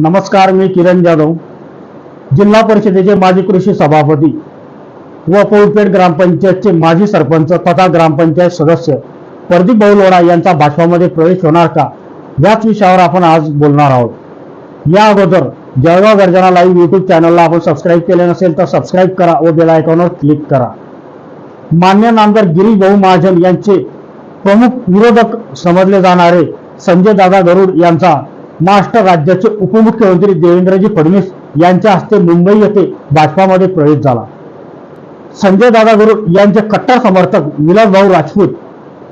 नमस्कार मी किरण जाधव जिल्हा परिषदेचे माजी कृषी सभापती व पौलपेठ ग्रामपंचायतचे माजी सरपंच तथा ग्रामपंचायत सदस्य प्रदीप बहुलोडा यांचा भाजपामध्ये प्रवेश होणार का? याच विषयावर आपण आज बोलणार आहोत. या अगोदर जळगाव गर्जना लाईव्ह युट्यूब चॅनलला आपण सबस्क्राईब केले नसेल तर सबस्क्राईब करा व बेल आयकॉनवर क्लिक करा. मान्य नामदार गिरीश भाऊ महाजन यांचे प्रमुख विरोधक समजले जाणारे संजय दादा गरुड यांचा महाराष्ट्र राज्याचे उपमुख्यमंत्री देवेंद्रजी फडणवीस यांच्या हस्ते मुंबई येथे भाजपामध्ये प्रवेश झाला. संजय दादा गुरु यांचे कट्टर समर्थक विलास भाऊ राजपूत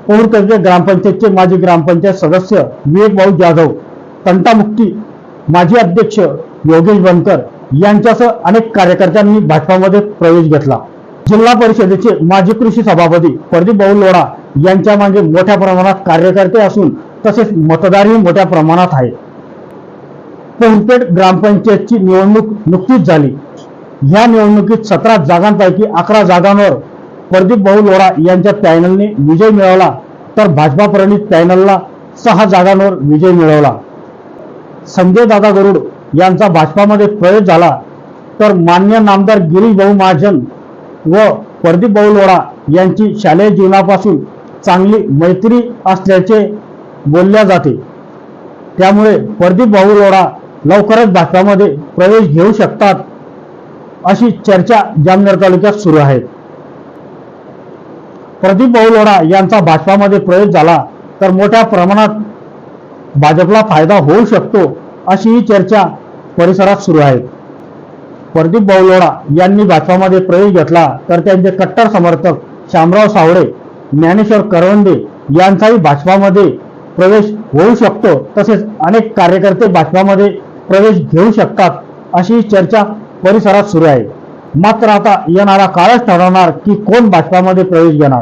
पौरकर्जे ग्रामपंचायतचे माजी ग्रामपंचायत सदस्य विवेक भाऊ जाधव तंटामुक्ती माजी अध्यक्ष योगेश बनकर यांच्यासह अनेक कार्यकर्त्यांनी भाजपामध्ये प्रवेश घेतला. जिल्हा परिषदेचे माजी कृषी सभापती प्रदीप भाऊ लोढा यांच्या मागे मोठ्या प्रमाणात कार्यकर्ते असून तसेच मतदारही मोठ्या प्रमाणात आहे पोहरपेठ ग्रामपंचायतची निवडणूक नुकतीच झाली. या निवडणुकीत सतरा जागांपैकी अकरा जागांवर प्रदीप भाऊ लोरा यांच्या पॅनलने विजय मिळवला तर भाजपा प्रणित पॅनलला सहा जागांवर विजय मिळवला. संजय दादा गरुड यांचा भाजपामध्ये प्रवेश झाला तर मान्य नामदार गिरीश भाऊ महाजन व प्रदीप भाऊ लोरा यांची शालेय जीवनापासून चांगली मैत्री असल्याचे बोलल्या जाते. त्यामुळे प्रदीप भाऊ लोढा लवकरच भाजपामध्ये प्रवेश घेऊ शकतात अशी चर्चा जामनेर तालुक्यात सुरू आहे. प्रदीप बहुलोडा यांचा भाजपामध्ये प्रवेश झाला तर मोठ्या प्रमाणात भाजपला फायदा होऊ शकतो अशी ही चर्चा परिसरात सुरू आहे. प्रदीप बहुलोडा यांनी भाजपामध्ये प्रवेश घेतला तर त्यांचे कट्टर समर्थक शामराव सावळे ज्ञानेश्वर करवंदे यांचाही भाजपामध्ये प्रवेश होऊ शकतो तसेच अनेक कार्यकर्ते भाजपामध्ये प्रवेश घेऊ शकतात अशी चर्चा परिसरात सुरू आहे. मात्र आता येणारा काळच ठरवणार की कोण भाजपामध्ये प्रवेश घेणार.